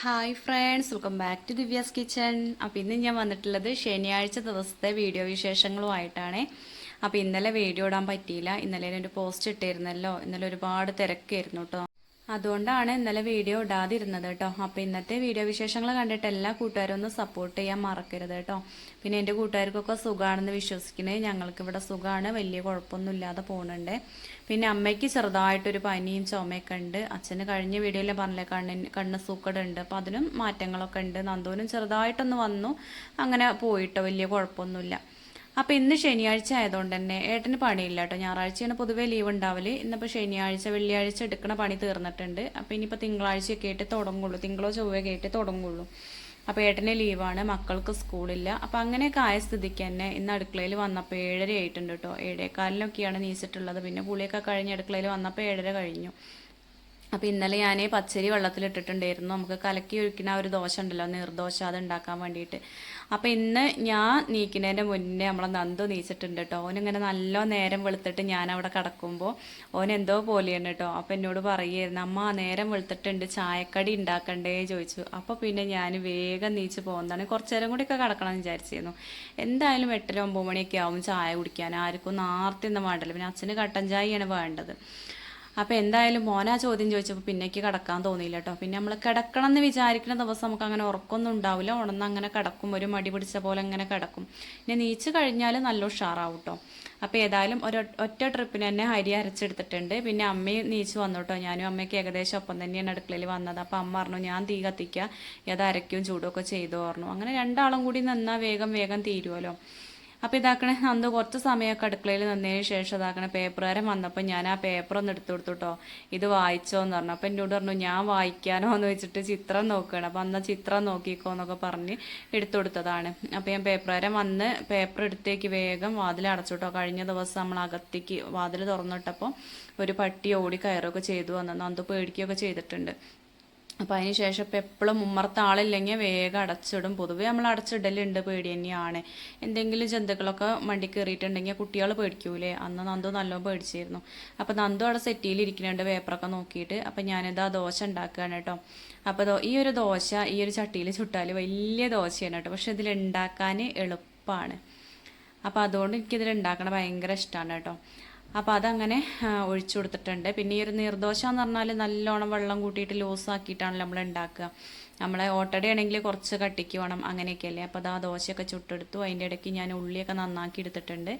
Hi friends welcome back to Divya's kitchen അപ്പോൾ ഇന്ന് ഞാൻ വന്നിട്ടുള്ളത് ശനിയാഴ്ച ദിവസത്തെ വീഡിയോ വിശേഷങ്ങളുമായിട്ടാണ്. അപ്പോൾ ഇന്നലെ വീഡിയോ ഇടാൻ പറ്റിയില്ല. ഇന്നലെ എന്റെ പോസ്റ്റ് ഇട്ടിരുന്നല്ലോ. ഇന്നലെ ഒരുപാട് തിരക്കായിരുന്നു കേട്ടോ അതുകൊണ്ടാണ് ഇന്നലെ വീഡിയോ ഇടാതിരുന്നത് കേട്ടോ. അപ്പോൾ ഇന്നത്തെ വീഡിയോ വിശേഷങ്ങൾ കണ്ടിട്ട് എല്ലാ കൂട്ടുകാരും ഒന്ന് സപ്പോർട്ട് ചെയ്യാൻ മറക്കരുത് കേട്ടോ. പിന്നെ എന്റെ കൂട്ടുകാർക്കൊക്കെ സുഖമാണെന്ന് വിശ്വസിക്കുന്നത് ഞങ്ങൾക്ക് ഇവിടെ സുഖമാണ് വലിയ കുഴപ്പമൊന്നും ഇല്ലാതെ പോകുന്നുണ്ട്. പിന്നെ അമ്മയ്ക്ക് ചെറുതായിട്ടൊരു പനിയും ചുമയൊക്കെ ഉണ്ട്. അച്ഛന് കഴിഞ്ഞ വീഡിയോയിൽ പറഞ്ഞില്ലേ കണ്ണിന് കണ്ണ് സൂക്കടുണ്ട് അപ്പോൾ അതിനും മാറ്റങ്ങളൊക്കെ ഉണ്ട്. നന്ദോനും ചെറുതായിട്ടൊന്ന് വന്നു. അങ്ങനെ പോയിട്ടോ വലിയ കുഴപ്പമൊന്നുമില്ല. അപ്പോൾ ഇന്ന് ശനിയാഴ്ച ആയതുകൊണ്ട് തന്നെ ഏട്ടന് പണിയില്ല കേട്ടോ. ഞായറാഴ്ചയാണ് പൊതുവേ ലീവ് ഉണ്ടാവൽ. ഇന്നിപ്പോൾ ശനിയാഴ്ച വെള്ളിയാഴ്ച എടുക്കണ പണി തീർന്നിട്ടുണ്ട്. അപ്പോൾ ഇനിയിപ്പോൾ തിങ്കളാഴ്ചയൊക്കെ ആയിട്ട് തുടങ്ങുള്ളൂ. തിങ്കളോ ചൊവ്വയൊക്കെ ആയിട്ട് തുടങ്ങുള്ളൂ. അപ്പോൾ ഏട്ടന് ലീവാണ് മക്കൾക്ക് സ്കൂളില്ല അപ്പോൾ അങ്ങനെയൊക്കെ ആയ സ്ഥിതിക്ക് തന്നെ ഇന്ന് അടുക്കളയിൽ വന്നപ്പോൾ ഏഴര ആയിട്ടുണ്ട് കേട്ടോ. ഏഴേക്കാലിനൊക്കെയാണ് നീച്ചിട്ടുള്ളത്. പിന്നെ പുളിയൊക്കെ കഴിഞ്ഞ് അടുക്കളയിൽ വന്നപ്പോൾ ഏഴര കഴിഞ്ഞു. അപ്പോൾ ഇന്നലെ ഞാൻ പച്ചരി വെള്ളത്തിലിട്ടിട്ടുണ്ടായിരുന്നു. നമുക്ക് കലക്കി ഒഴിക്കുന്ന ഒരു ദോശ ഉണ്ടല്ലോ നീർദോശ അത് ഉണ്ടാക്കാൻ വേണ്ടിയിട്ട്. അപ്പോൾ ഇന്ന് ഞാൻ നീക്കുന്നതിന്റെ മുന്നേ നമ്മളെ നന്ദു നീച്ചിട്ടുണ്ട് കേട്ടോ ഓനിങ്ങനെ നല്ല നേരം വെളുത്തിട്ട് ഞാൻ അവിടെ കിടക്കുമ്പോൾ ഓൻ എന്തോ പോലെയാണ് കേട്ടോ അപ്പോൾ എന്നോട് പറയുമായിരുന്നു അമ്മ നേരം വെളുത്തിട്ടുണ്ട് ചായക്കടി ഉണ്ടാക്കണ്ടേ? ചോദിച്ചു. അപ്പോൾ പിന്നെ ഞാൻ വേഗം നീച്ച് പോകുന്നതാണ് കുറച്ച് നേരം കൂടിയൊക്കെ കിടക്കണം എന്ന് വിചാരിച്ചിരുന്നു. എന്തായാലും എട്ടര ഒമ്പത് മണിയൊക്കെ ആവും ചായ കുടിക്കാൻ. ആർക്കും നാർത്തി ഒന്നും വേണ്ടല്ലോ. പിന്നെ അച്ഛന് കട്ടൻ ചായയാണ് വേണ്ടത്. അപ്പോൾ എന്തായാലും മോനാ ചോദ്യം ചോദിച്ചപ്പോൾ പിന്നേക്ക് കിടക്കാൻ തോന്നിയില്ല കേട്ടോ പിന്നെ നമ്മൾ കിടക്കണം എന്ന് വിചാരിക്കുന്ന ദിവസം നമുക്ക് അങ്ങനെ ഉറക്കൊന്നും ഉണ്ടാവില്ല. ഉണന്ന് അങ്ങനെ കിടക്കും. ഒരു മടി പിടിച്ച പോലെ അങ്ങനെ കിടക്കും. പിന്നെ നീച്ച് കഴിഞ്ഞാൽ നല്ല ഉഷാറാവും കേട്ടോ അപ്പോൾ ഏതായാലും ഒരു ഒറ്റ ട്രിപ്പിന് തന്നെ അരി അരച്ചെടുത്തിട്ടുണ്ട്. പിന്നെ അമ്മയും നീച്ച് വന്നു കേട്ടോ ഞാനും അമ്മയ്ക്ക് ഏകദേശം ഒപ്പം തന്നെയാണ് അടുക്കളയിൽ വന്നത്. അപ്പോൾ അമ്മ പറഞ്ഞു ഞാൻ തീ കത്തിക്കുക അത് അരയ്ക്കും ചൂടൊക്കെ ചെയ്തു പറഞ്ഞു. അങ്ങനെ രണ്ടാളും കൂടി നിന്നാൽ വേഗം വേഗം തീരുമല്ലോ അപ്പോൾ ഇതാക്കണേ അന്ന് കുറച്ച് സമയമൊക്കെ അടുക്കളയിൽ നിന്നതിന് ശേഷം ഇതാക്കണേ പേപ്പറുകാരൻ വന്നപ്പോൾ ഞാൻ ആ പേപ്പർ ഒന്ന് എടുത്തു കൊടുത്തുട്ടോ ഇത് വായിച്ചോ എന്ന് പറഞ്ഞു. അപ്പോൾ എന്നോട് പറഞ്ഞു ഞാൻ വായിക്കാനോ? എന്ന് വെച്ചിട്ട് ചിത്രം നോക്കുകയാണ് അപ്പോൾ അന്ന് ചിത്രം നോക്കിക്കോ എന്നൊക്കെ പറഞ്ഞ് എടുത്തു കൊടുത്തതാണ്. അപ്പോൾ ഞാൻ പേപ്പറുകാരൻ വന്ന് പേപ്പർ എടുത്തേക്ക് വേഗം വാതിൽ അടച്ചു കേട്ടോ കഴിഞ്ഞ ദിവസം നമ്മൾ അകത്തേക്ക് വാതിൽ തുറന്നിട്ടപ്പോൾ ഒരു പട്ടി ഓടി കയറുകയൊക്കെ ചെയ്തു വന്നു. അന്ന് പേടിക്കുകയൊക്കെ ചെയ്തിട്ടുണ്ട്. അപ്പം അതിന് ശേഷം ഇപ്പം എപ്പോഴും മുമ്മർത്ത ആളില്ലെങ്കിൽ വേഗം അടച്ചിടും. പൊതുവേ നമ്മൾ അടച്ചിടലുണ്ട് പേടി തന്നെയാണ്. എന്തെങ്കിലും ജന്തുക്കളൊക്കെ മണ്ടി കയറിയിട്ടുണ്ടെങ്കിൽ കുട്ടികൾ പേടിക്കൂലേ? അന്ന് നന്ദു നല്ലോണം പേടിച്ചിരുന്നു. അപ്പം നന്ദു അവിടെ സെറ്റിയിൽ ഇരിക്കുന്നുണ്ട് പേപ്പറൊക്കെ നോക്കിയിട്ട്. അപ്പം ഞാനിത് ദോശ ഉണ്ടാക്കുകയാണ് കേട്ടോ. അപ്പോൾ ഈ ഒരു ദോശ ഈ ഒരു ചട്ടിയിൽ ചുട്ടാൽ വലിയ ദോശയാണ് കേട്ടോ. പക്ഷെ ഇതിൽ ഉണ്ടാക്കാൻ എളുപ്പമാണ് അപ്പോൾ അതുകൊണ്ട് എനിക്കിതിൽ ഉണ്ടാക്കണ ഭയങ്കര ഇഷ്ടമാണ് കേട്ടോ. അപ്പോൾ അതങ്ങനെ ഒഴിച്ചു കൊടുത്തിട്ടുണ്ട്. പിന്നെ ഈ ഒരു നീർദോശ എന്ന് പറഞ്ഞാൽ നല്ലോണം വെള്ളം കൂട്ടിയിട്ട് ലൂസാക്കിയിട്ടാണല്ലോ നമ്മൾ ഉണ്ടാക്കുക നമ്മളെ ഓട്ടടയാണെങ്കിൽ കുറച്ച് കട്ടിക്ക് വേണം അങ്ങനെയൊക്കെയല്ലേ. അപ്പോൾ അത് ദോശയൊക്കെ ചുട്ടെടുത്തു. അതിന്റെ ഇടയ്ക്ക് ഞാൻ ഉള്ളിയൊക്കെ നന്നാക്കി എടുത്തിട്ടുണ്ട്.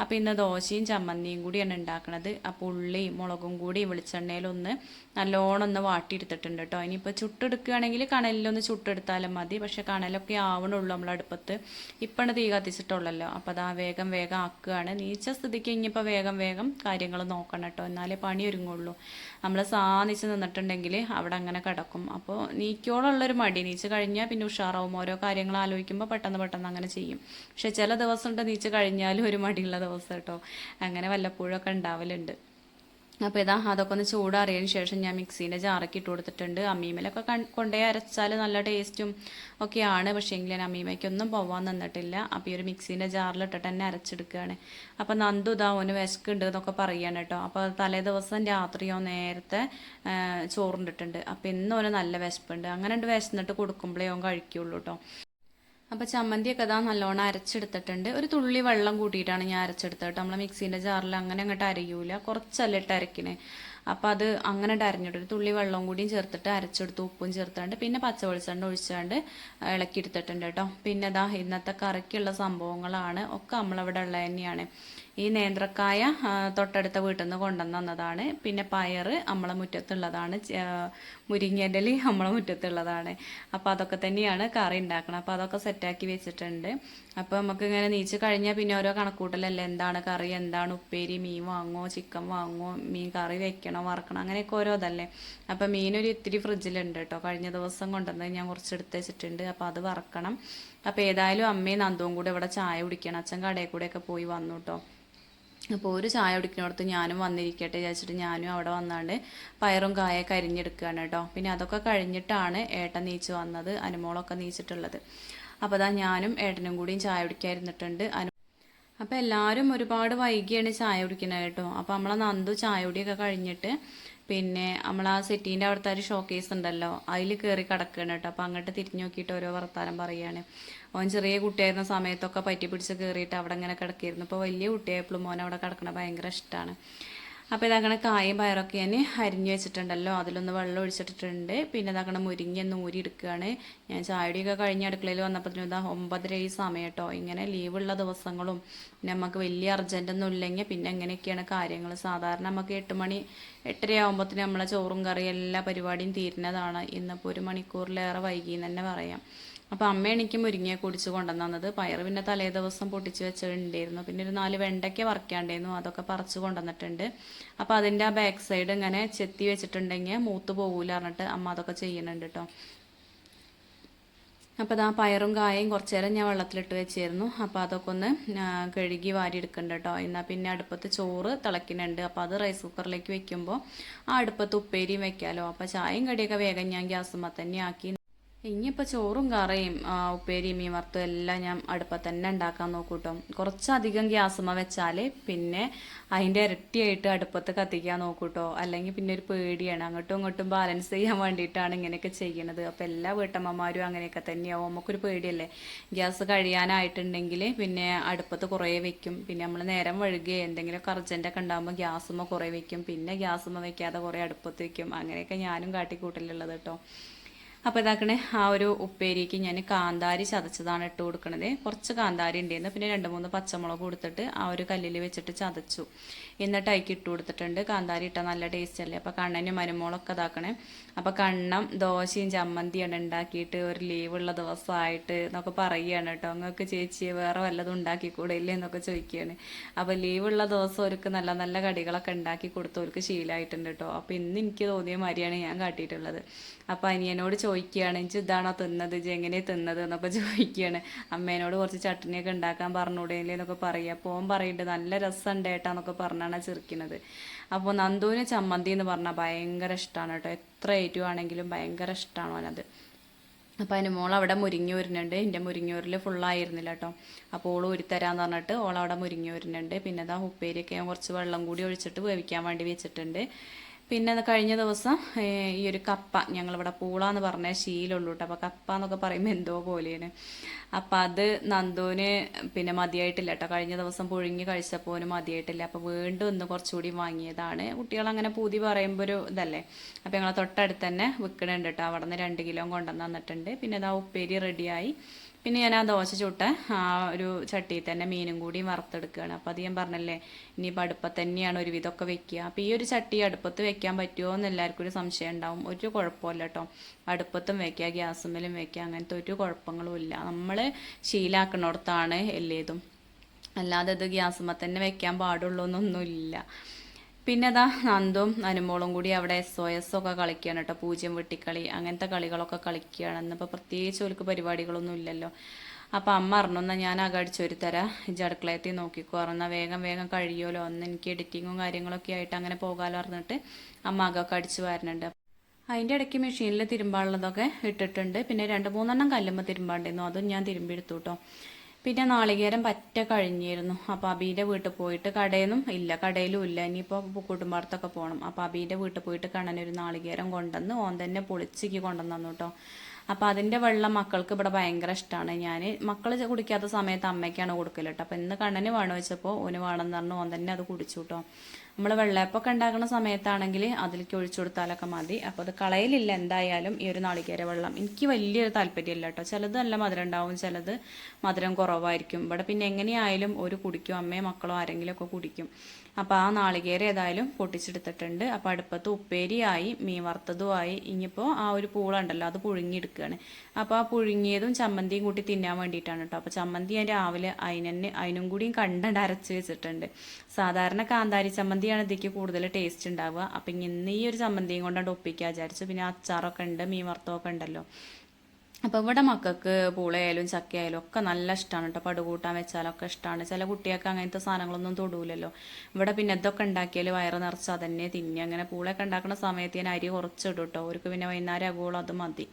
അപ്പോൾ ഇന്ന് ദോശയും ചമ്മന്തിയും കൂടിയാണ് ഉണ്ടാക്കുന്നത് അപ്പോൾ ഉള്ളിയും മുളകും കൂടി വെളിച്ചെണ്ണയിലൊന്ന് നല്ലോണം ഒന്ന് വാട്ടിയെടുത്തിട്ടുണ്ട് കേട്ടോ. ഇനിയിപ്പോൾ ചുട്ടെടുക്കുകയാണെങ്കിൽ കണലിലൊന്ന് ചുട്ടെടുത്താലും മതി. പക്ഷെ കണലൊക്കെ ആവണുള്ളൂ നമ്മൾ അടുപ്പത്ത്. ഇപ്പോഴാണ് തീ കത്തിച്ചിട്ടുള്ളല്ലോ. അപ്പോൾ അത് വേഗം വേഗം ആക്കുകയാണ്. നീച്ച സ്ഥിതിക്ക് ഇനിയിപ്പോൾ വേഗം വേഗം കാര്യങ്ങൾ നോക്കണം കേട്ടോ. എന്നാലേ പണി ഒരുങ്ങുള്ളൂ. നമ്മൾ സാധിച്ച് നിന്നിട്ടുണ്ടെങ്കിൽ അവിടെ അങ്ങനെ കിടക്കും. അപ്പോൾ നീക്കോളുള്ളൊരു മടി. നീച്ച് കഴിഞ്ഞാൽ പിന്നെ ഉഷാറാവും. ഓരോ കാര്യങ്ങൾ ആലോചിക്കുമ്പോൾ പെട്ടെന്ന് പെട്ടെന്ന് അങ്ങനെ ചെയ്യും. പക്ഷെ ചില ദിവസം ഉണ്ട് നീച്ച് കഴിഞ്ഞാലും ഒരു മടിയുള്ള ദിവസം കേട്ടോ. അങ്ങനെ വല്ലപ്പോഴൊക്കെ ഉണ്ടാവലുണ്ട്. അപ്പോൾ ഇതാ അതൊക്കെ ഒന്ന് ചൂടാറിയതിന് ശേഷം ഞാൻ മിക്സീന്റെ ജാറൊക്കെ ഇട്ട് കൊടുത്തിട്ടുണ്ട്. അമ്മീമലൊക്കെ കൊണ്ടുപോയി അരച്ചാൽ നല്ല ടേസ്റ്റും ഒക്കെയാണ്. പക്ഷേ എങ്കിലും അമ്മീമയ്ക്കൊന്നും പോവാൻ നിന്നിട്ടില്ല. അപ്പോൾ ഈ ഒരു മിക്സീന്റെ ജാറിലിട്ടിട്ട് തന്നെ അരച്ചെടുക്കുകയാണ്. അപ്പോൾ നന്ദു ഇതാ ഓന് വിശക്കുണ്ട് എന്നൊക്കെ പറയാണ് കേട്ടോ. അപ്പോൾ തലേ ദിവസം രാത്രിയോ നേരത്തെ ചോറുണ്ടിട്ടുണ്ട്. അപ്പോൾ ഇന്ന് ഓന് നല്ല വിശപ്പുണ്ട്. അങ്ങനെ ഉണ്ട് വിശന്നിട്ട് കൊടുക്കുമ്പോഴേ ഓൻ കഴിക്കുള്ളൂ കേട്ടോ. അപ്പോൾ ചമ്മന്തിയൊക്കെ ഇതാ നല്ലോണം അരച്ചെടുത്തിട്ടുണ്ട്. ഒരു തുള്ളി വെള്ളം കൂട്ടിയിട്ടാണ് ഞാൻ അരച്ചെടുത്തത് കേട്ടോ. നമ്മളെ മിക്സീന്റെ ജാറിൽ അങ്ങനെ അങ്ങോട്ട് അരയൂല. കുറച്ചല്ല ഇട്ട് അരക്കിനെ അപ്പോൾ അത് അങ്ങനെ അരഞ്ഞിട്ട്. ഒരു തുള്ളി വെള്ളവും കൂടിയും ചേർത്തിട്ട് അരച്ചെടുത്ത്. ഉപ്പും ചേർത്തിട്ടുണ്ട് പിന്നെ പച്ച വെളിച്ചെണ്ണ ഒഴിച്ചാണ്ട് ഇളക്കിയെടുത്തിട്ടുണ്ട് കേട്ടോ. പിന്നെ ഇതാ ഇന്നത്തെ കറിക്കുള്ള സംഭവങ്ങളാണ്. ഒക്കെ നമ്മളവിടെ ഉള്ളത് തന്നെയാണ്. ഈ നേന്ത്രക്കായ തൊട്ടടുത്ത വീട്ടിൽ നിന്ന് കൊണ്ടുവന്ന് തന്നതാണ്. പിന്നെ പയർ നമ്മളെ മുറ്റത്തുള്ളതാണ്. മുരിങ്ങേന്റെ നമ്മളെ മുറ്റത്തുള്ളതാണ്. അപ്പോൾ അതൊക്കെ തന്നെയാണ് കറി ഉണ്ടാക്കണം അപ്പോൾ അതൊക്കെ സെറ്റാക്കി വെച്ചിട്ടുണ്ട്. അപ്പോൾ നമുക്ക് ഇങ്ങനെ നീച്ച് കഴിഞ്ഞാൽ പിന്നെ ഓരോ കണക്കൂട്ടലല്ലേ. എന്താണ് കറി? എന്താണ് ഉപ്പേരി? മീൻ വാങ്ങുമോ ചിക്കൻ വാങ്ങുമോ മീൻ കറി വെക്കണോ? വറക്കണം? അങ്ങനെയൊക്കെ ഓരോ ഇതല്ലേ അപ്പോൾ മീനൊരു ഇത്തിരി ഫ്രിഡ്ജിലുണ്ട് കേട്ടോ കഴിഞ്ഞ ദിവസം കൊണ്ടുവന്നത് ഞാൻ കുറച്ച് എടുത്ത് വെച്ചിട്ടുണ്ട്. അപ്പോൾ അത് വറക്കണം. അപ്പോൾ ഏതായാലും അമ്മയും നന്ദവും കൂടെ ഇവിടെ ചായ കുടിക്കണം. അച്ഛൻ കടയിൽ കൂടെയൊക്കെ പോയി വന്നു കേട്ടോ അപ്പോൾ ഒരു ചായ കുടിക്കുന്നിടത്ത് ഞാനും വന്നിരിക്കട്ടെ വിചാരിച്ചിട്ട് ഞാനും അവിടെ വന്നാണ്ട് പയറും കായൊക്കെ അരിഞ്ഞെടുക്കുകയാണ് കേട്ടോ. പിന്നെ അതൊക്കെ കഴിഞ്ഞിട്ടാണ് ഏട്ടൻ നീച്ച് വന്നത് അനുമോളൊക്കെ നീച്ചിട്ടുള്ളത്. അപ്പോൾ അതാ ഞാനും ഏട്ടനും കൂടിയും ചായ കുടിക്കാതിരുന്നിട്ടുണ്ട് അനു അപ്പോൾ എല്ലാവരും ഒരുപാട് വൈകിയാണ് ചായ കുടിക്കുന്നത് കേട്ടോ. അപ്പോൾ നമ്മളെ നന്ദു ചായ കുടിയൊക്കെ കഴിഞ്ഞിട്ട് പിന്നെ നമ്മൾ ആ സെറ്റീന്റെ അവിടുത്തെ ഒരു ഷോക്കേസ് ഉണ്ടല്ലോ അതിൽ കയറി കിടക്കുകയാണ് കേട്ടോ. അപ്പോൾ അങ്ങോട്ട് തിരിഞ്ഞു നോക്കിയിട്ട് ഓരോ വർത്താനം പറയുകയാണ് ഓൻ ചെറിയ കുട്ടിയായിരുന്ന സമയത്തൊക്കെ പറ്റി പിടിച്ച് കയറിയിട്ട് അവിടെ ഇങ്ങനെ കിടക്കിയിരുന്നു. ഇപ്പോൾ വലിയ കുട്ടിയായപ്പോഴും മോൻ അവിടെ കിടക്കണ ഭയങ്കര ഇഷ്ടമാണ് അപ്പോൾ ഇതാക്കണ കായും പയറൊക്കെ ഞാൻ അരിഞ്ഞു വെച്ചിട്ടുണ്ടല്ലോ. അതിലൊന്ന് വെള്ളം ഒഴിച്ചിട്ടിട്ടുണ്ട്. പിന്നെ ഇതാക്കണ മുരിങ്ങ ഒന്ന് ഊരി എടുക്കുകയാണ്. ഞാൻ ചായടിയൊക്കെ കഴിഞ്ഞ് അടുക്കളയിൽ വന്നപ്പോഴത്തേനും ഇതാ ഒമ്പതര ഈ സമയം കേട്ടോ. ഇങ്ങനെ ലീവുള്ള ദിവസങ്ങളും നമുക്ക് വലിയ അർജന്റൊന്നും ഇല്ലെങ്കിൽ പിന്നെ എങ്ങനെയൊക്കെയാണ് കാര്യങ്ങൾ. സാധാരണ നമുക്ക് എട്ട് മണി എട്ടര ആകുമ്പോഴത്തേന് നമ്മളെ ചോറും കറിയും എല്ലാ പരിപാടിയും തീരുന്നതാണ്. ഇന്നിപ്പോൾ ഒരു മണിക്കൂറിലേറെ വൈകി തന്നെ പറയാം. അപ്പോൾ അമ്മ എനിക്ക് മുരിങ്ങയെ കുടിച്ച് കൊണ്ടുവന്നത് പയർ പിന്നെ തലേ ദിവസം പൊട്ടിച്ച് വെച്ചിട്ടുണ്ടായിരുന്നു. പിന്നെ ഒരു നാല് വെണ്ടയ്ക്ക വറക്കാണ്ടായിരുന്നു. അതൊക്കെ പറിച്ച് കൊണ്ടുവന്നിട്ടുണ്ട്. അപ്പോൾ അതിന്റെ ആ ബാക്ക് സൈഡ് ഇങ്ങനെ ചെത്തി വെച്ചിട്ടുണ്ടെങ്കിൽ മൂത്ത് പോകൂല പറഞ്ഞിട്ട് അമ്മ അതൊക്കെ ചെയ്യുന്നുണ്ട് കേട്ടോ അപ്പോൾ ഇതാ പയറും കായയും കുറച്ച് നേരം ഞാൻ വെള്ളത്തിലിട്ട് വെച്ചിരുന്നു. അപ്പോൾ അതൊക്കെ ഒന്ന് കഴുകി വാരി എടുക്കണ്ട കേട്ടോ എന്നാൽ പിന്നെ അടുപ്പത്ത് ചോറ് തിളക്കുന്നുണ്ട് അപ്പോൾ അത് റൈസ് കുക്കറിലേക്ക് വെക്കുമ്പോൾ ആ അടുപ്പത്ത് ഉപ്പേരിയും വെക്കാമല്ലോ അപ്പോൾ ചായയും കടിയൊക്കെ വേഗം ഞാൻ ഗ്യാസുമ്മ തന്നെ ആക്കി ഇനിയിപ്പോൾ ചോറും കറിയും ഉപ്പേരിയും മീൻ വറുത്തും എല്ലാം ഞാൻ അടുപ്പത്ത് തന്നെ ഉണ്ടാക്കാൻ നോക്കൂട്ടോ. കുറച്ചധികം ഗ്യാസുമ്മ വെച്ചാൽ പിന്നെ അതിന്റെ ഇരട്ടിയായിട്ട് അടുപ്പത്ത് കത്തിക്കാൻ നോക്കൂട്ടോ. അല്ലെങ്കിൽ പിന്നെ ഒരു പേടിയാണ്. അങ്ങോട്ടും ഇങ്ങോട്ടും ബാലൻസ് ചെയ്യാൻ വേണ്ടിയിട്ടാണ് ഇങ്ങനെയൊക്കെ ചെയ്യണത് അപ്പോൾ എല്ലാ വീട്ടമ്മമാരും അങ്ങനെയൊക്കെ തന്നെയാവും. നമുക്കൊരു പേടിയല്ലേ? ഗ്യാസ് കഴിയാനായിട്ടുണ്ടെങ്കിൽ പിന്നെ അടുപ്പത്ത് കുറേ വെക്കും. പിന്നെ നമ്മൾ നേരം വഴുകുകയോ എന്തെങ്കിലുമൊക്കെ അർജന്റൊക്കെ ഉണ്ടാകുമ്പോൾ ഗ്യാസുമ്മ കുറേ വെക്കും. പിന്നെ ഗ്യാസുമ്മ വെക്കാതെ കുറേ അടുപ്പത്ത് വെക്കും. അങ്ങനെയൊക്കെ ഞാനും കാട്ടിക്കൂട്ടലുള്ളത് കേട്ടോ. അപ്പോൾ ഇതാക്കണേ ആ ഒരു ഉപ്പേരിക്ക് ഞാൻ കാന്താരി ചതച്ചതാണ് ഇട്ട് കൊടുക്കണത്. കുറച്ച് കാന്താരി ഉണ്ടായിരുന്നു പിന്നെ രണ്ട് മൂന്ന് പച്ചമുളക് കൊടുത്തിട്ട് ആ ഒരു കല്ലിൽ വെച്ചിട്ട് ചതച്ചു. എന്നിട്ട് അതിക്ക് ഇട്ട് കൊടുത്തിട്ടുണ്ട്. കാന്താരി ഇട്ടാൽ നല്ല ടേസ്റ്റ് അല്ലേ? അപ്പോൾ കണ്ണനും മരുമോളൊക്കെ ഇതാക്കണേ. അപ്പോൾ കണ്ണം ദോശയും ചമ്മന്തിയാണ് ഉണ്ടാക്കിയിട്ട് ഒരു ലീവുള്ള ദിവസമായിട്ട് എന്നൊക്കെ പറയുകയാണ് കേട്ടോ. അങ്ങൊക്കെ ചേച്ചി വേറെ വല്ലതും ഉണ്ടാക്കിക്കൂടെ ഇല്ലേ എന്നൊക്കെ ചോദിക്കുകയാണ് അപ്പോൾ ലീവുള്ള ദിവസം അവർക്ക് നല്ല നല്ല കടികളൊക്കെ ഉണ്ടാക്കി കൊടുത്തവർക്ക് ശീലമായിട്ടുണ്ട് കേട്ടോ. അപ്പോൾ ഇന്ന് എനിക്ക് തോന്നിയ മാതിരിയാണ് ഞാൻ കാട്ടിയിട്ടുള്ളത്. അപ്പോൾ അനിയനോട് ചോദിക്കുകയാണ് എനിക്ക് ഇതാണോ തിന്നത്? ഇജ് എങ്ങനെ തിന്നത്? എന്നൊക്കെ ചോദിക്കുകയാണ്. അമ്മേനോട് കുറച്ച് ചട്ടണിയൊക്കെ ഉണ്ടാക്കാൻ പറഞ്ഞുകൂടെയില്ലേ എന്നൊക്കെ പറയുക അപ്പോൾ ഓൻ പറയുന്നുണ്ട് നല്ല രസമുണ്ട് ഏട്ടാന്നൊക്കെ പറഞ്ഞാണ് ചെറുക്കുന്നത് അപ്പോൾ നന്ദുവിന് ചമ്മന്തി എന്ന് പറഞ്ഞാൽ ഭയങ്കര ഇഷ്ടമാണ് കേട്ടോ. എത്ര ഏറ്റുവാണെങ്കിലും ഭയങ്കര ഇഷ്ടമാണ് അവനത് അപ്പോൾ അതിന് മോൾ അവിടെ മുരിങ്ങി വരുന്നുണ്ട് എന്റെ മുരിങ്ങൂരിൽ ഫുള്ളായിരുന്നില്ല കേട്ടോ. അപ്പോൾ ഓൾ ഉരുത്തരാന്ന് പറഞ്ഞിട്ട് ഓൾ അവിടെ മുരിങ്ങി വരുന്നുണ്ട് പിന്നെ അതാ ഉപ്പേരിയൊക്കെ ഞാൻ കുറച്ച് വെള്ളം കൂടി ഒഴിച്ചിട്ട് വേവിക്കാൻ വേണ്ടി വെച്ചിട്ടുണ്ട്. പിന്നെ കഴിഞ്ഞ ദിവസം ഈ ഒരു കപ്പ ഞങ്ങളിവിടെ പൂളാന്ന് പറഞ്ഞ ശീലമുള്ളൂ കേട്ടോ അപ്പോൾ കപ്പ എന്നൊക്കെ പറയുമ്പോൾ എന്തോ പോലെയാണ്. അപ്പം അത് നന്ദുവിന് പിന്നെ മതിയായിട്ടില്ല കേട്ടോ കഴിഞ്ഞ ദിവസം പുഴുങ്ങി കഴിച്ചപ്പോൾ മതിയായിട്ടില്ല. അപ്പോൾ വീണ്ടും ഒന്ന് കുറച്ചുകൂടി വാങ്ങിയതാണ്. കുട്ടികൾ അങ്ങനെ പൂതി പറയുമ്പോൾ ഒരു ഇതല്ലേ. അപ്പോൾ ഞങ്ങളെ തൊട്ടടുത്ത് തന്നെ വിൽക്കണുണ്ട് കേട്ടോ അവിടെ നിന്ന് രണ്ട് കിലോ കൊണ്ടുവന്നിട്ടുണ്ട് പിന്നെ അതാ ഉപ്പേരി റെഡിയായി പിന്നെ ഞാൻ ആ ദോശ ചുട്ട് ആ ഒരു ചട്ടിയിൽ തന്നെ മീനും കൂടി വറുത്തെടുക്കുകയാണ്. അപ്പോൾ അത് ഞാൻ പറഞ്ഞല്ലേ ഇനിയിപ്പോൾ അടുപ്പത്ത് തന്നെയാണ് ഒരു വിധമൊക്കെ വെക്കുക. അപ്പോൾ ഈ ഒരു ചട്ടി അടുപ്പത്ത് വെക്കാൻ പറ്റുമോ എന്ന് എല്ലാവർക്കും ഒരു സംശയം ഉണ്ടാവും. ഒരു കുഴപ്പമില്ല കേട്ടോ. അടുപ്പത്തും വെക്കുക ഗ്യാസുമ്മലും വെക്കുക അങ്ങനത്തെ ഒരു കുഴപ്പങ്ങളും ഇല്ല. നമ്മൾ ശീലാക്കണോടത്താണ് എല്ലേതും. അല്ലാതെ ഇത് ഗ്യാസുമ്മ തന്നെ വെക്കാൻ പാടുള്ളൂ എന്നൊന്നുമില്ല. പിന്നെ അതാ നന്ദും അനുമോളും കൂടി അവിടെ ഒക്കെ കളിക്കുകയാണ് കേട്ടോ. പൂജ്യം വെട്ടിക്കളി അങ്ങനത്തെ കളികളൊക്കെ കളിക്കുകയാണ് ഇന്നിപ്പോൾ പ്രത്യേകിച്ച് ഓർക്ക് പരിപാടികളൊന്നും ഇല്ലല്ലോ. അപ്പം അമ്മ പറഞ്ഞു എന്നാൽ ഞാൻ അകടിച്ച് ഒരു തര. ഇജ്ജ് അടുക്കളയത്തിൽ നോക്കിക്കോ. എന്നാൽ വേഗം വേഗം കഴിയുമല്ലോ ഒന്ന് എനിക്ക് എഡിറ്റിങ്ങും കാര്യങ്ങളൊക്കെ ആയിട്ട് അങ്ങനെ പോകാമല്ലോ പറഞ്ഞിട്ട് അമ്മ അകമൊക്കെ അടിച്ച് വരുന്നുണ്ട് അതിന്റെ ഇടയ്ക്ക് മെഷീനിൽ തിരുമ്പാനുള്ളതൊക്കെ ഇട്ടിട്ടുണ്ട്. പിന്നെ രണ്ട് മൂന്നെണ്ണം കല്ലുമ്പോൾ തിരുമ്പാണ്ടിരുന്നു. അതും ഞാൻ തിരുമ്പി എടുത്തു കേട്ടോ. പിന്നെ നാളികേരം പറ്റ കഴിഞ്ഞിരുന്നു. അപ്പോൾ അബീന്റെ വീട്ടിൽ പോയിട്ട് കടയിൽ ഇല്ല കടയിലും ഇല്ല. ഇനിയിപ്പോൾ പൂക്കൂട്ടുംപാടത്തൊക്കെ പോകണം അപ്പോൾ അബീന്റെ വീട്ടിൽ പോയിട്ട് കണ്ണനൊരു നാളികേരം കൊണ്ടുവന്ന് ഓൻ തന്നെ പൊളിച്ചിക്ക് കൊണ്ടുവന്നു കേട്ടോ അപ്പോൾ അതിന്റെ വെള്ളം മക്കൾക്ക് ഇവിടെ ഭയങ്കര ഇഷ്ടമാണ് ഞാൻ മക്കൾ കുടിക്കാത്ത സമയത്ത് അമ്മയ്ക്കാണ് കൊടുക്കൽ കേട്ടോ അപ്പോൾ ഇന്ന് കണ്ണന് വേണം വെച്ചപ്പോൾ ഓന് വേണമെന്ന് പറഞ്ഞു. ഓൻ തന്നെ അത് കുടിച്ചു കേട്ടോ നമ്മൾ വെള്ളയപ്പൊക്കെ ഉണ്ടാക്കുന്ന സമയത്താണെങ്കിൽ അതിലേക്ക് ഒഴിച്ചു കൊടുത്താലൊക്കെ മതി. അപ്പോൾ അത് കളയിലില്ല എന്തായാലും ഈ ഒരു നാളികേര വെള്ളം. എനിക്ക് വലിയൊരു താല്പര്യമില്ല കേട്ടോ ചിലത് നല്ല മധുരം ഉണ്ടാവും ചിലത് മധുരം കുറവായിരിക്കും. ഇവിടെ പിന്നെ എങ്ങനെയായാലും ഒരു കുടിക്കും. അമ്മയും മക്കളോ ആരെങ്കിലും ഒക്കെ കുടിക്കും. അപ്പോൾ ആ നാളികേരം ഏതായാലും പൊട്ടിച്ചെടുത്തിട്ടുണ്ട്. അപ്പോൾ അടുപ്പത്ത് ഉപ്പേരിയായി മീൻ വറുത്തതുമായി ഇനിയിപ്പോൾ ആ ഒരു പൂളുണ്ടല്ലോ അത് പുഴുങ്ങിയെടുക്കുകയാണ്. അപ്പോൾ ആ പുഴുങ്ങിയതും ചമ്മന്തിയും കൂട്ടി തിന്നാൻ വേണ്ടിയിട്ടാണ് കേട്ടോ അപ്പോൾ ചമ്മന്തി ഞാൻ രാവിലെ അതിനെ അതിനും കൂടിയും കണ്ടണ്ട് അരച്ച് വെച്ചിട്ടുണ്ട്. സാധാരണ കാന്താരി ചമ്മന്തിയാണ് ഇതിക്ക് കൂടുതൽ ടേസ്റ്റ് ഉണ്ടാവുക. അപ്പം ഇന്ന് ഈ ഒരു ചമ്മന്തിയും കൊണ്ടാണ് ഒപ്പിക്കാൻ വിചാരിച്ചു. പിന്നെ അച്ചാറൊക്കെ ഉണ്ട് മീൻ വറുത്തമൊക്കെ ഉണ്ടല്ലോ. അപ്പോൾ ഇവിടെ മക്കൾക്ക് പൂളയായാലും ചക്കയായാലും ഒക്കെ നല്ല ഇഷ്ടമാണ് കേട്ടോ പടുകൂട്ടാൻ വെച്ചാലൊക്കെ ഇഷ്ടമാണ് ചില കുട്ടികൾക്ക് അങ്ങനത്തെ സാധനങ്ങളൊന്നും തൊടൂലല്ലോ. ഇവിടെ പിന്നെ ഇതൊക്കെ ഉണ്ടാക്കിയാൽ വയറ് നിറച്ച് അതന്നെ തിന്നി അങ്ങനെ പൂളയൊക്കെ ഉണ്ടാക്കുന്ന സമയത്ത് ഞാൻ അരി കുറച്ചിടും കേട്ടോ അവർക്ക് പിന്നെ വൈകുന്നേരം ആകുമ്പോൾ അത് മതി.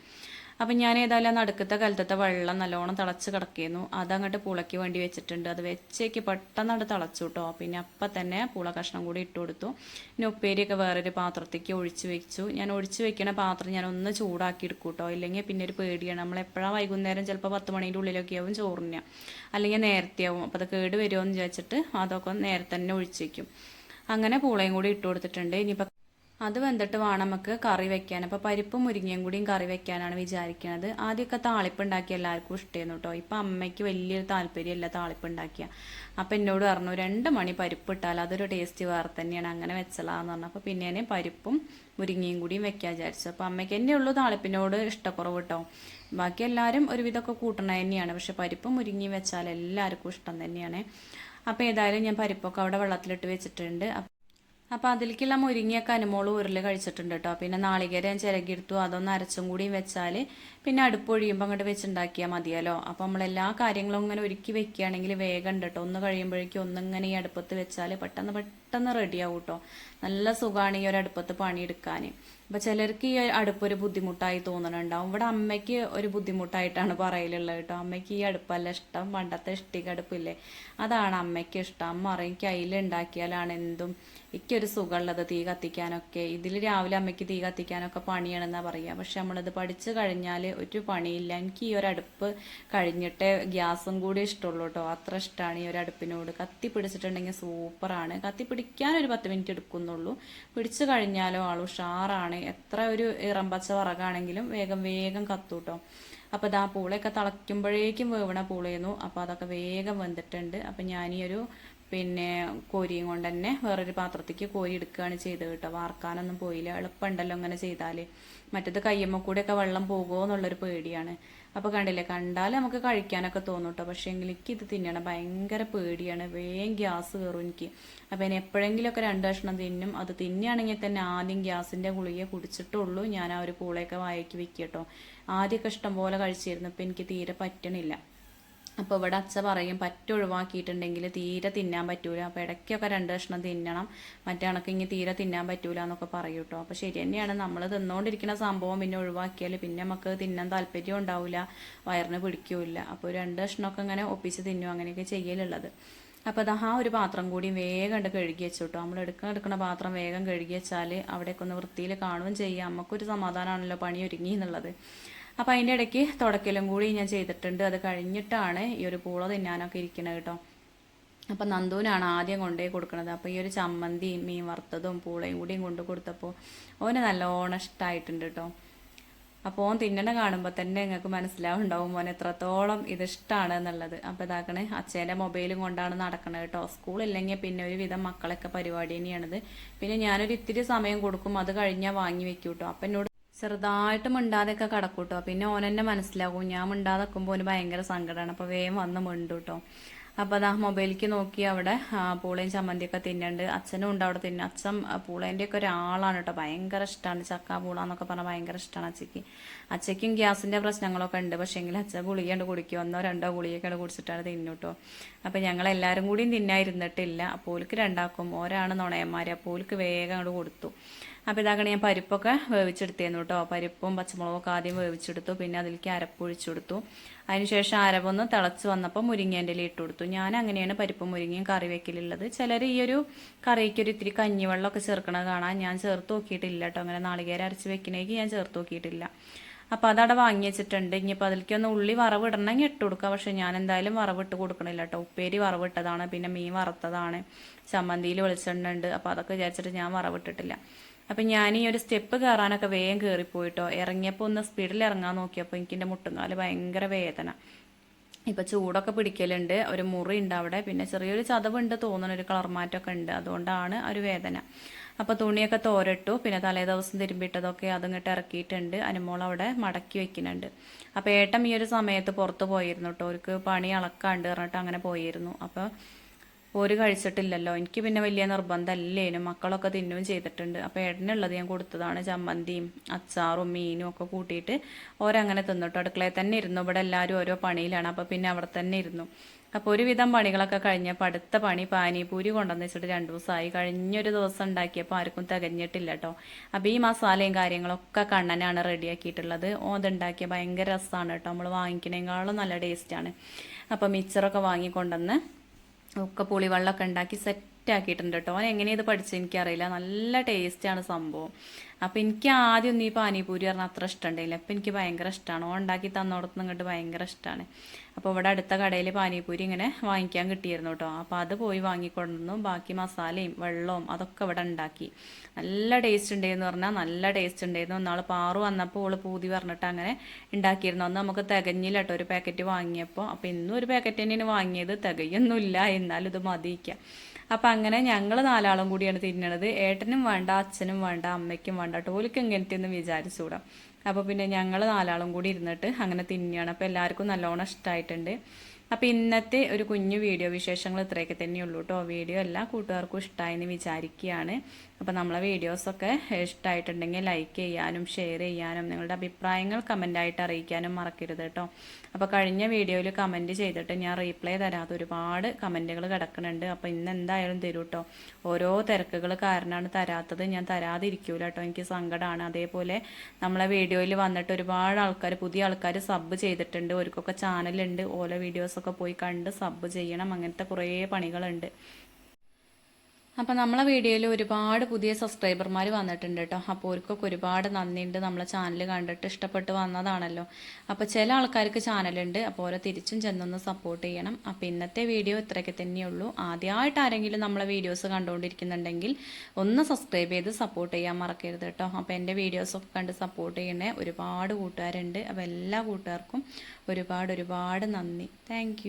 അപ്പം ഞാൻ ഏതായാലും നടുക്കത്തെ കലത്തത്തെ വെള്ളം നല്ലോണം തിളച്ച് കിടക്കുന്നു അതങ്ങോട്ട് പുളയ്ക്ക് വേണ്ടി വെച്ചിട്ടുണ്ട്. അത് വെച്ചേക്ക് പെട്ടെന്ന് അത് തിളച്ചു കേട്ടോ പിന്നെ അപ്പം തന്നെ പുള കഷ്ണം കൂടി ഇട്ട് കൊടുത്തു. പിന്നെ ഉപ്പേരിയൊക്കെ വേറൊരു പാത്രത്തേക്ക് ഒഴിച്ച് വെച്ചു. ഞാൻ ഒഴിച്ച് വെക്കണ പാത്രം ഞാൻ ഒന്ന് ചൂടാക്കി എടുക്കും കേട്ടോ ഇല്ലെങ്കിൽ പിന്നെ ഒരു പേടിയാണ്. നമ്മൾ എപ്പോഴാണ് വൈകുന്നേരം ചിലപ്പോൾ പത്ത് മണീന്റെ ഉള്ളിലൊക്കെ ആവും ചോറിന്. അല്ലെങ്കിൽ നേരത്തെ ആവും. അപ്പോൾ അത് കേട് വരുമോ എന്ന് വിചാരിച്ചിട്ട് അതൊക്കെ നേരത്തെ തന്നെ ഒഴിച്ച് വെക്കും. അങ്ങനെ പൂളയും കൂടി ഇട്ട് കൊടുത്തിട്ടുണ്ട്. ഇനിയിപ്പോൾ അത് വെന്തിട്ട് വേണം നമുക്ക് കറി വെക്കാൻ. അപ്പോൾ പരിപ്പും മുരിങ്ങയും കൂടിയും കറി വെക്കാനാണ് വിചാരിക്കുന്നത് ആദ്യമൊക്കെ താളിപ്പ് ഉണ്ടാക്കിയ എല്ലാവർക്കും ഇഷ്ടമായിരുന്നു കേട്ടോ ഇപ്പം അമ്മയ്ക്ക് വലിയൊരു താല്പര്യമല്ല താളിപ്പ് ഉണ്ടാക്കിയ. അപ്പം എന്നോട് പറഞ്ഞു രണ്ട് മണി പരിപ്പ് ഇട്ടാൽ അതൊരു ടേസ്റ്റ് വേറെ തന്നെയാണ്. അങ്ങനെ വെച്ചലാന്ന് പറഞ്ഞു. അപ്പോൾ പിന്നെ ഞാൻ പരിപ്പും മുരിങ്ങയും കൂടിയും വെക്കാൻ വിചാരിച്ചു. അപ്പോൾ അമ്മയ്ക്ക് തന്നെ ഉള്ളൂ താളിപ്പിനോട് ഇഷ്ടക്കുറവ് കേട്ടോ ബാക്കി എല്ലാവരും ഒരുവിധമൊക്കെ കൂട്ടണ തന്നെയാണ്. പക്ഷെ പരിപ്പും മുരിങ്ങയും വെച്ചാൽ എല്ലാവർക്കും ഇഷ്ടം തന്നെയാണ്. അപ്പോൾ ഏതായാലും ഞാൻ പരിപ്പൊക്കെ അവിടെ വെള്ളത്തിലിട്ട് വെച്ചിട്ടുണ്ട്. അപ്പോൾ അതിലേക്കുള്ള മുരിങ്ങയൊക്കെ അനുമോൾ ഉരുൾ കഴിച്ചിട്ടുണ്ട് കേട്ടോ പിന്നെ നാളികേരം ചിരകിയെടുത്തു. അതൊന്ന് അരച്ചും കൂടി വെച്ചാൽ പിന്നെ അടുപ്പ് ഒഴിയുമ്പോൾ അങ്ങോട്ട് വെച്ചുണ്ടാക്കിയാൽ മതിയല്ലോ. അപ്പോൾ നമ്മളെല്ലാ കാര്യങ്ങളും ഇങ്ങനെ ഒരുക്കി വെക്കുകയാണെങ്കിൽ വേഗം ഉണ്ട് കേട്ടോ ഒന്ന് കഴിയുമ്പോഴേക്കും ഒന്നിങ്ങനെ ഈ അടുപ്പത്ത് വെച്ചാൽ പെട്ടെന്ന് പെട്ടെന്ന് റെഡിയാവും കേട്ടോ നല്ല സുഖമാണ് ഈ ഒരു അടുപ്പത്ത് പണിയെടുക്കാൻ അപ്പോൾ ചിലർക്ക് ഈ അടുപ്പ് ഒരു ബുദ്ധിമുട്ടായി തോന്നുന്നുണ്ടാവും ഇവിടെ അമ്മയ്ക്ക് ഒരു ബുദ്ധിമുട്ടായിട്ടാണ് പറയലുള്ളത് കേട്ടോ അമ്മയ്ക്ക് ഈ അടുപ്പല്ല ഇഷ്ടം. പണ്ടത്തെ ഇഷ്ടിക അടുപ്പില്ലേ? അതാണ് അമ്മയ്ക്ക് ഇഷ്ടം. അമ്മ പറയും കയ്യിൽ ഉണ്ടാക്കിയാലാണ് എന്തും എനിക്കൊരു സുഖമുള്ളത് തീ കത്തിക്കാനൊക്കെ ഇതിൽ രാവിലെ അമ്മയ്ക്ക് തീ കത്തിക്കാനൊക്കെ പണിയാണെന്നാണ് പറയുക. പക്ഷെ നമ്മളിത് പഠിച്ചു കഴിഞ്ഞാൽ ഒരു പണിയില്ല. എനിക്ക് ഈ ഒരു അടുപ്പ് കഴിഞ്ഞിട്ടേ ഗ്യാസും കൂടി ഇഷ്ടമുള്ളൂ കേട്ടോ. അത്ര ഇഷ്ടമാണ് ഈ ഒരു അടുപ്പിനോട്. കത്തി പിടിച്ചിട്ടുണ്ടെങ്കിൽ സൂപ്പറാണ്. കത്തി പിടിക്കാൻ ഒരു പത്ത് മിനിറ്റ് എടുക്കുന്നുള്ളൂ. പിടിച്ചു കഴിഞ്ഞാലോ ആൾ ഉഷാറാണ്. എത്ര ഒരു ഇറമ്പച്ച വിറകാണെങ്കിലും വേഗം വേഗം കത്തു കേട്ടോ. അപ്പോൾ ഇതാ പൂളയൊക്കെ തിളയ്ക്കുമ്പോഴേക്കും വേവണ പൂളയുന്നു അപ്പോൾ അതൊക്കെ വേഗം വന്നിട്ടുണ്ട് അപ്പോൾ ഞാനീ ഒരു പിന്നെ കോരിയും കൊണ്ട് തന്നെ വേറൊരു പാത്രത്തേക്ക് കോരി എടുക്കുകയാണ് ചെയ്തത് കേട്ടോ. വാർക്കാനൊന്നും പോയില്ല. എളുപ്പമുണ്ടല്ലോ അങ്ങനെ ചെയ്താൽ മറ്റത് കയ്യമ്മ കൂടെയൊക്കെ വെള്ളം പോകുമോ എന്നുള്ളൊരു പേടിയാണ്. അപ്പോൾ കണ്ടില്ലേ കണ്ടാൽ നമുക്ക് കഴിക്കാനൊക്കെ തോന്നും കേട്ടോ. പക്ഷേ എനിക്ക് ഇത് തിന്നണം. ഭയങ്കര പേടിയാണ്. വേഗം ഗ്യാസ് കയറും എനിക്ക്. അപ്പോൾ ഇനി എപ്പോഴെങ്കിലുമൊക്കെ രണ്ട് കഷ്ണം തിന്നും. അത് തിന്നുകയാണെങ്കിൽ തന്നെ ആദ്യം ഗ്യാസിന്റെ ഗുളിക കുടിച്ചിട്ടുള്ളൂ. ഞാൻ ആ ഒരു പൂളയൊക്കെ വായക്ക് വെക്കുക കേട്ടോ. ആദ്യമൊക്കെ ഇഷ്ടം പോലെ കഴിച്ചിരുന്നു. ഇപ്പം എനിക്ക് തീരെ പറ്റണില്ല. അപ്പോൾ ഇവിടെ അച്ഛ പറയും പറ്റ ഒഴിവാക്കിയിട്ടുണ്ടെങ്കിൽ തീരെ തിന്നാൻ പറ്റൂല. അപ്പോൾ ഇടയ്ക്കൊക്കെ രണ്ട് കഷ്ണം തിന്നണം. മറ്റേ കണക്ക് ഇനി തീരെ തിന്നാൻ പറ്റൂല എന്നൊക്കെ പറയും കേട്ടോ. അപ്പോൾ ശരി തന്നെയാണ്. നമ്മൾ തിന്നുകൊണ്ടിരിക്കുന്ന സംഭവം പിന്നെ ഒഴിവാക്കിയാൽ പിന്നെ നമുക്ക് തിന്നാൻ താല്പര്യം ഉണ്ടാവില്ല വയറിന് പിടിക്കില്ല. അപ്പോൾ രണ്ട് കഷ്ണമൊക്കെ ഇങ്ങനെ ഒപ്പിച്ച് തിന്നും. അങ്ങനെയൊക്കെ ചെയ്യലുള്ളത്. അപ്പോൾ അത് ആ ഒരു പാത്രം കൂടി വേഗം കണ്ട് കഴുകി വെച്ചു കേട്ടോ നമ്മൾ എടുക്കുന്ന എടുക്കുന്ന പാത്രം വേഗം കഴുകി വെച്ചാൽ അവിടെയൊക്കെ ഒന്ന് വൃത്തിയിൽ കാണുകയും ചെയ്യാം. നമുക്കൊരു സമാധാനമാണല്ലോ പണി ഒരുങ്ങി എന്നുള്ളത്. അപ്പോൾ അതിന്റെ ഇടയ്ക്ക് തുടക്കലും കൂടി ഞാൻ ചെയ്തിട്ടുണ്ട്. അത് കഴിഞ്ഞിട്ടാണ് ഈ ഒരു പൂള തിന്നാനൊക്കെ ഇരിക്കുന്നത് കേട്ടോ. അപ്പം നന്ദുവിനാണ് ആദ്യം കൊണ്ടുപോയി കൊടുക്കുന്നത്. അപ്പോൾ ഈ ഒരു ചമ്മന്തിയും മീൻ വറുത്തതും പൂളയും കൂടിയും കൊണ്ട് കൊടുത്തപ്പോൾ ഓന് നല്ലോണം ഇഷ്ടമായിട്ടുണ്ട് കേട്ടോ. അപ്പോൾ ഓൻ തിന്നണ കാണുമ്പോൾ തന്നെ നിങ്ങൾക്ക് മനസ്സിലാവുണ്ടാവും ഓൻ എത്രത്തോളം ഇത് ഇഷ്ടമാണ് എന്നുള്ളത്. അപ്പോൾ ഇതാക്കണേ അച്ഛന്റെ മൊബൈലും കൊണ്ടാണ് നടക്കണത് കേട്ടോ. സ്കൂളില്ലെങ്കിൽ പിന്നെ ഒരു വിധം മക്കളൊക്കെ പരിപാടി തന്നെയാണിത്. പിന്നെ ഞാനൊരു ഇത്തിരി സമയം കൊടുക്കും അത് കഴിഞ്ഞാൽ വാങ്ങി വെക്കും കേട്ടോ. അപ്പം എന്നോട് ചെറുതായിട്ട് മിണ്ടാതെയൊക്കെ കിടക്കൂട്ടോ. പിന്നെ ഓനെന്നെ മനസ്സിലാകും. ഞാൻ മിണ്ടാതെ നിൽക്കുമ്പോൾ ഓന് ഭയങ്കര സങ്കടമാണ് അപ്പോൾ വേഗം വന്ന് മിണ്ടു കേട്ടോ അപ്പോൾ അതാ മൊബൈലിലേക്ക് നോക്കി അവിടെ പൂളയും ചമ്മന്തിയൊക്കെ തിന്നുണ്ട്. അച്ഛനും ഉണ്ട് അവിടെ തിന്നു അച്ഛൻ പൂളേന്റെ ഒക്കെ ഒരാളാണ് കേട്ടോ. ഭയങ്കര ഇഷ്ടമാണ് ചക്ക പൂള എന്നൊക്കെ പറഞ്ഞാൽ ഭയങ്കര ഇഷ്ടമാണ് അച്ഛയ്ക്ക്. അച്ഛയ്ക്കും ഗ്യാസിന്റെ പ്രശ്നങ്ങളൊക്കെ ഉണ്ട്. പക്ഷേ എങ്കിൽ അച്ഛൻ ഗുളികയുണ്ട് കുടിക്കും ഒന്നോ രണ്ടോ ഗുളികയൊക്കെ കുടിച്ചിട്ടാണ് തിന്നു കേട്ടോ അപ്പോൾ ഞങ്ങൾ എല്ലാവരും കൂടിയും തിന്നായിരുന്നിട്ടില്ല അപ്പോൾക്ക് രണ്ടാക്കും. ഓരാണ് നുണയന്മാർ അപ്പോൾക്ക് വേഗം അങ്ങോട്ട് കൊടുത്തു. അപ്പോൾ ഇതാകണ ഞാൻ പരിപ്പൊക്കെ വേവിച്ചെടുത്തേന്നു കേട്ടോ പരിപ്പും പച്ചമുളകൊക്കെ ആദ്യം വേവിച്ചെടുത്തു. പിന്നെ അതിലേക്ക് അരപ്പൊഴിച്ചു കൊടുത്തു അതിനുശേഷം അരവൊന്ന് തിളച്ച് വന്നപ്പോൾ മുരിങ്ങേന്റെ ഇട്ട് കൊടുത്തു ഞാൻ അങ്ങനെയാണ് പരിപ്പും മുരിങ്ങയും കറി വെക്കലുള്ളത്. ചിലർ ഈ ഒരു കറിക്കൊരു ഇത്തിരി കഞ്ഞിവെള്ളമൊക്കെ ചേർക്കണത് കാണാൻ ഞാൻ ചേർത്ത് നോക്കിയിട്ടില്ല കേട്ടോ അങ്ങനെ നാളികേരം അരച്ച് വെക്കണേക്ക് ഞാൻ ചേർത്ത് നോക്കിയിട്ടില്ല. അപ്പോൾ അതവിടെ വാങ്ങി വെച്ചിട്ടുണ്ട്. ഇനിയിപ്പോൾ അതിലേക്ക് ഒന്ന് ഉള്ളി വറവ് ഇടണമെങ്കിൽ ഇട്ട് കൊടുക്കുക പക്ഷേ ഞാൻ എന്തായാലും വറവിട്ട് കൊടുക്കണില്ല കേട്ടോ ഉപ്പേരി വറവിട്ടതാണ്. പിന്നെ മീൻ വറുത്തതാണ്. ചമ്മന്തിയിൽ വെളിച്ചെണ്ണ ഉണ്ട്. അപ്പോൾ അതൊക്കെ വിചാരിച്ചിട്ട് ഞാൻ വറവിട്ടിട്ടില്ല. അപ്പം ഞാൻ ഈ ഒരു സ്റ്റെപ്പ് കയറാനൊക്കെ വേഗം കയറിപ്പോയിട്ടോ ഇറങ്ങിയപ്പോൾ ഒന്ന് സ്പീഡിൽ ഇറങ്ങാൻ നോക്കിയപ്പോൾ എനിക്ക് എന്റെ മുട്ടുങ്കാൽ ഭയങ്കര വേദന. ഇപ്പം ചൂടൊക്കെ പിടിക്കലുണ്ട്. ഒരു മുറി ഉണ്ട് അവിടെ. പിന്നെ ചെറിയൊരു ചതവുണ്ട് തോന്നുന്ന ഒരു കളർ മാറ്റമൊക്കെ ഉണ്ട്. അതുകൊണ്ടാണ് ഒരു വേദന. അപ്പോൾ തുണിയൊക്കെ തോരട്ടു. പിന്നെ തലേ ദിവസം തിരുമ്പിട്ടതൊക്കെ അതിങ്ങോട്ട് ഇറക്കിയിട്ടുണ്ട്. അനുമോൾ അവിടെ മടക്കി വെക്കുന്നുണ്ട്. അപ്പോൾ ഏട്ടം ഈ ഒരു സമയത്ത് പുറത്തു പോയിരുന്നു കേട്ടോ. അവർക്ക് പണി അളക്കാണ്ട് പറഞ്ഞിട്ട് അങ്ങനെ പോയിരുന്നു. അപ്പോൾ ഓര് കഴിച്ചിട്ടില്ലല്ലോ. എനിക്ക് പിന്നെ വലിയ നിർബന്ധമല്ലേനും മക്കളൊക്കെ തിന്നുകയും ചെയ്തിട്ടുണ്ട്. അപ്പോൾ ഏടനുള്ളത് ഞാൻ കൊടുത്തതാണ് ചമ്മന്തിയും അച്ചാറും മീനും ഒക്കെ കൂട്ടിയിട്ട് ഓരങ്ങനെ തിന്നിട്ടു അടുക്കളയിൽ തന്നെ ഇരുന്നു. ഇവിടെ എല്ലാവരും ഓരോ പണിയിലാണ്. അപ്പോൾ പിന്നെ അവിടെ തന്നെ ഇരുന്നു. അപ്പോൾ ഒരുവിധം പണികളൊക്കെ കഴിഞ്ഞപ്പോൾ അടുത്ത പണി പാനിപൂരി കൊണ്ടുവന്ന് വെച്ചിട്ട് രണ്ട് ദിവസമായി. കഴിഞ്ഞൊരു ദിവസം ഉണ്ടാക്കിയപ്പോൾ ആർക്കും തികഞ്ഞിട്ടില്ല കേട്ടോ അപ്പോൾ ഈ മസാലയും കാര്യങ്ങളൊക്കെ കണ്ണനാണ് റെഡിയാക്കിയിട്ടുള്ളത്. ഓതുണ്ടാക്കിയ ഭയങ്കര രസമാണ് കേട്ടോ നമ്മൾ വാങ്ങിക്കണേക്കാളും നല്ല ടേസ്റ്റാണ് അപ്പോൾ മിച്ചറൊക്കെ വാങ്ങിക്കൊണ്ടുവന്ന് ഒക്കെ പുളിവെള്ളമൊക്കെ ഉണ്ടാക്കി സെറ്റ് ആക്കിയിട്ടുണ്ട് കേട്ടോ. അവൻ എങ്ങനെയാണ് ഇത് പഠിച്ചത് എനിക്കറിയില്ല. നല്ല ടേസ്റ്റാണ് സംഭവം. അപ്പം എനിക്ക് ആദ്യം ഒന്നും ഈ പാനിപൂരി പറഞ്ഞാൽ അത്ര ഇഷ്ടമുണ്ടായില്ല അപ്പം എനിക്ക് ഭയങ്കര ഇഷ്ടമാണ് ഓൺ ഉണ്ടാക്കി തന്നോടത്ത് ഇങ്ങോട്ട് ഭയങ്കര ഇഷ്ടമാണ് അപ്പോൾ ഇവിടെ അടുത്ത കടയിൽ പാനിപൂരി ഇങ്ങനെ വാങ്ങിക്കാൻ കിട്ടിയിരുന്നു കേട്ടോ. അപ്പോൾ അത് പോയി വാങ്ങിക്കൊണ്ടുവന്നു. ബാക്കി മസാലയും വെള്ളവും അതൊക്കെ ഇവിടെ ഉണ്ടാക്കി. നല്ല ടേസ്റ്റ് ഉണ്ടായിരുന്നു പറഞ്ഞാൽ നല്ല ടേസ്റ്റ് ഉണ്ടായിരുന്നു ഒന്നാൾ പാറു വന്നപ്പോൾ ഓൾ പൂതി പറഞ്ഞിട്ട് അങ്ങനെ ഉണ്ടാക്കിയിരുന്നു. അന്ന് നമുക്ക് തികഞ്ഞില്ല കേട്ടോ ഒരു പാക്കറ്റ് വാങ്ങിയപ്പോൾ അപ്പോൾ ഇന്നും ഒരു പാക്കറ്റ് തന്നെയാണ് വാങ്ങിയത്. തികയൊന്നുമില്ല. എന്നാലും ഇത് മതിയിക്കാം അപ്പം അങ്ങനെ ഞങ്ങൾ നാലാളും കൂടിയാണ് തിന്നണത്. ഏട്ടനും വേണ്ട അച്ഛനും വേണ്ട അമ്മയ്ക്കും വേണ്ട ടോലിക്ക് ഇങ്ങനത്തെ ഒന്ന് വിചാരിച്ചുകൂടാ അപ്പോൾ പിന്നെ ഞങ്ങൾ നാലാളും കൂടി ഇരുന്നിട്ട് അങ്ങനെ തിന്നുകയാണ് അപ്പോൾ എല്ലാവർക്കും നല്ലോണം ഇഷ്ടമായിട്ടുണ്ട് അപ്പോൾ ഇന്നത്തെ ഒരു കുഞ്ഞു വീഡിയോ വിശേഷങ്ങൾ ഇത്രയൊക്കെ തന്നെയുള്ളൂ കേട്ടോ വീഡിയോ എല്ലാ കൂട്ടുകാർക്കും ഇഷ്ടമായെന്ന് വിചാരിക്കുകയാണ്. അപ്പോൾ നമ്മളെ വീഡിയോസൊക്കെ ഇഷ്ടമായിട്ടുണ്ടെങ്കിൽ ലൈക്ക് ചെയ്യാനും ഷെയർ ചെയ്യാനും നിങ്ങളുടെ അഭിപ്രായങ്ങൾ കമന്റായിട്ട് അറിയിക്കാനും മറക്കരുത് കേട്ടോ അപ്പോൾ കഴിഞ്ഞ വീഡിയോയിൽ കമന്റ് ചെയ്തിട്ട് ഞാൻ റീപ്ലൈ തരാതെ ഒരുപാട് കമന്റുകൾ കിടക്കുന്നുണ്ട്. അപ്പോൾ ഇന്ന് എന്തായാലും തരൂ കേട്ടോ ഓരോ തിരക്കുകൾ കാരണമാണ് തരാത്തത്. ഞാൻ തരാതിരിക്കൂല കേട്ടോ എനിക്ക് സങ്കടമാണ് അതേപോലെ നമ്മളെ വീഡിയോയിൽ വന്നിട്ട് ഒരുപാട് ആൾക്കാർ പുതിയ ആൾക്കാർ സബ് ചെയ്തിട്ടുണ്ട്. ഓർക്കൊക്കെ ചാനലുണ്ട് ഓരോ വീഡിയോസൊക്കെ പോയി കണ്ട് സബ് ചെയ്യണം. അങ്ങനത്തെ കുറേ പണികളുണ്ട്. അപ്പോൾ നമ്മളെ വീഡിയോയിൽ ഒരുപാട് പുതിയ സബ്സ്ക്രൈബർമാർ വന്നിട്ടുണ്ട് കേട്ടോ അപ്പോൾ അവർക്കൊക്കെ ഒരുപാട് നന്ദിയുണ്ട്. നമ്മളെ ചാനൽ കണ്ടിട്ട് ഇഷ്ടപ്പെട്ട് വന്നതാണല്ലോ. അപ്പോൾ ചില ആൾക്കാർക്ക് ചാനലുണ്ട്. അപ്പോൾ ഓരോ തിരിച്ചും ചെന്നൊന്ന് സപ്പോർട്ട് ചെയ്യണം. അപ്പോൾ ഇന്നത്തെ വീഡിയോ ഇത്രയൊക്കെ തന്നെയുള്ളൂ. ആദ്യമായിട്ട് ആരെങ്കിലും നമ്മളെ വീഡിയോസ് കണ്ടുകൊണ്ടിരിക്കുന്നുണ്ടെങ്കിൽ ഒന്ന് സബ്സ്ക്രൈബ് ചെയ്ത് സപ്പോർട്ട് ചെയ്യാൻ മറക്കരുത് കേട്ടോ അപ്പോൾ എന്റെ വീഡിയോസൊക്കെ കണ്ട് സപ്പോർട്ട് ചെയ്യണേ ഒരുപാട് കൂട്ടുകാരുണ്ട്. അപ്പോൾ എല്ലാ കൂട്ടുകാർക്കും ഒരുപാട് ഒരുപാട് നന്ദി. താങ്ക്